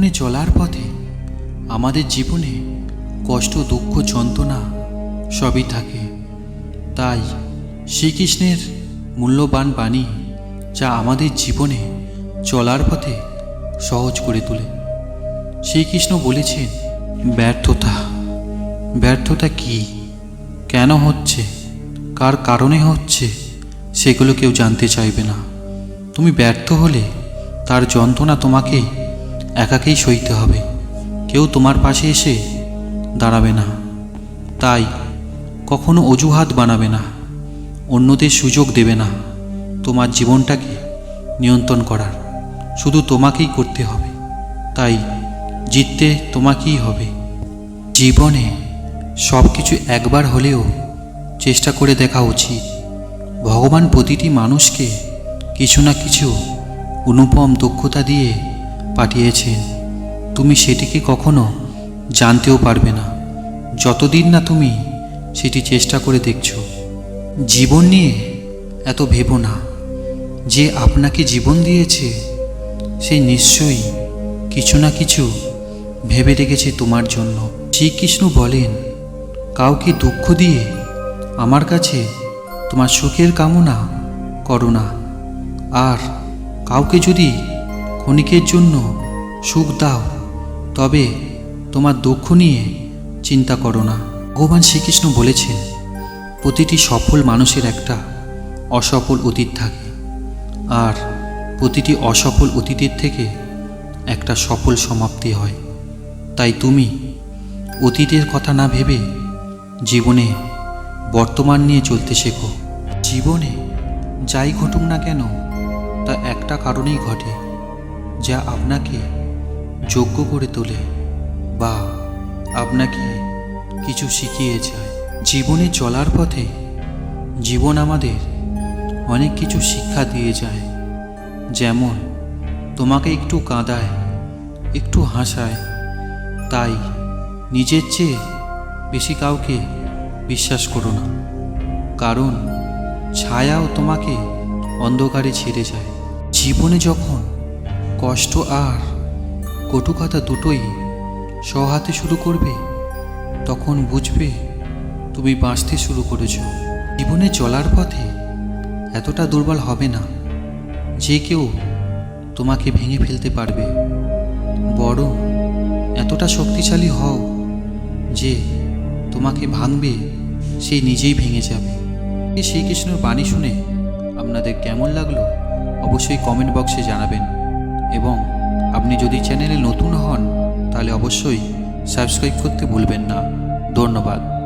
জীবনে চলার পথে আমাদের জীবনে কষ্ট, দুঃখ, যন্ত্রণা সবই থাকে। তাই শ্রীকৃষ্ণের মূল্যবান বাণী যা আমাদের জীবনে চলার পথে সহজ করে তোলে। শ্রীকৃষ্ণ বলেছেন, ব্যর্থতা ব্যর্থতা কি? কেন হচ্ছে? কার কারণে হচ্ছে? সেগুলো কেউ জানতে চাইবে না। তুমি ব্যর্থ হলে তার যন্ত্রণা তোমাকে একাকেই সইতে হবে। কেউ তোমার পাশে এসে দাঁড়াবে না। তাই কখনো অজুহাত বানাবে না। অন্যদের সুযোগ দেবে না। তোমার জীবনটাকে নিয়ন্ত্রণ করার। শুধু তোমাকেই করতে হবে। তাই জিততে তোমাকেই হবে। জীবনে সব কিছু একবার হলেও চেষ্টা করে দেখা উচিত। ভগবান প্রতিটি মানুষকে কিছু না কিছু অনুপম দক্ষতা দিয়ে পাঠিয়েছেন তুমি সেটিকে কখনো জানতেও পারবে না। যতদিন না তুমি সেটি চেষ্টা করে দেখছ। জীবন নিয়ে এত ভেবো না। যে আপনাকে জীবন দিয়েছে, সে নিশ্চয়ই কিছু না কিছু ভেবে রেখেছে তোমার জন্য। শ্রীকৃষ্ণ বলেন, কাউকে দুঃখ দিয়ে আমার কাছে তোমার সুখের কামনা করো না। আর কাউকে যদি ক্ষণিকের জন্য সুখ দাও, তবে তোমার দুঃখ নিয়ে চিন্তা করো না। ভগবান শ্রীকৃষ্ণ বলেছেন, প্রতিটি সফল মানুষের একটা অসফল অতীত থাকে, আর প্রতিটি অসফল অতীতের থেকে একটা সফল সমাপ্তি হয়। তাই তুমি অতীতের কথা না ভেবে জীবনে বর্তমান নিয়ে চলতে শেখো। জীবনে যাই ঘটুক না কেন, তা একটা কারণেই ঘটে। যা আপনাকে যোগ্য করে তোলে বা আপনাকে কিছু শিখিয়ে যায়। জীবনে চলার পথে জীবন আমাদের অনেক কিছু শিক্ষা দিয়ে যায়। যেমন তোমাকে একটু কাঁদায়, একটু হাসায়, তাই নিজের চেয়ে বেশি কাউকে বিশ্বাস করো না। কারণ ছায়াও তোমাকে অন্ধকারে ছেড়ে যায়। জীবনে যখন কষ্ট আর কটুকথা দুটোই সহাতে শুরু করবে, তখন বুঝবে তুমি বাঁচতে শুরু করেছ। জীবনে চলার পথে এতটা দুর্বল হবে না, যে কেউ তোমাকে ভেঙে ফেলতে পারবে। বরং এতটা শক্তিশালী হও যে তোমাকে ভাঙবে, সে নিজেই ভেঙে যাবে। শ্রীকৃষ্ণের বাণী শুনে আপনাদের কেমন লাগল অবশ্যই কমেন্ট বক্সে জানাবেন। এবং আপনি যদি চ্যানেলে নতুন হন তাহলে অবশ্যই সাবস্ক্রাইব করতে ভুলবেন না। ধন্যবাদ।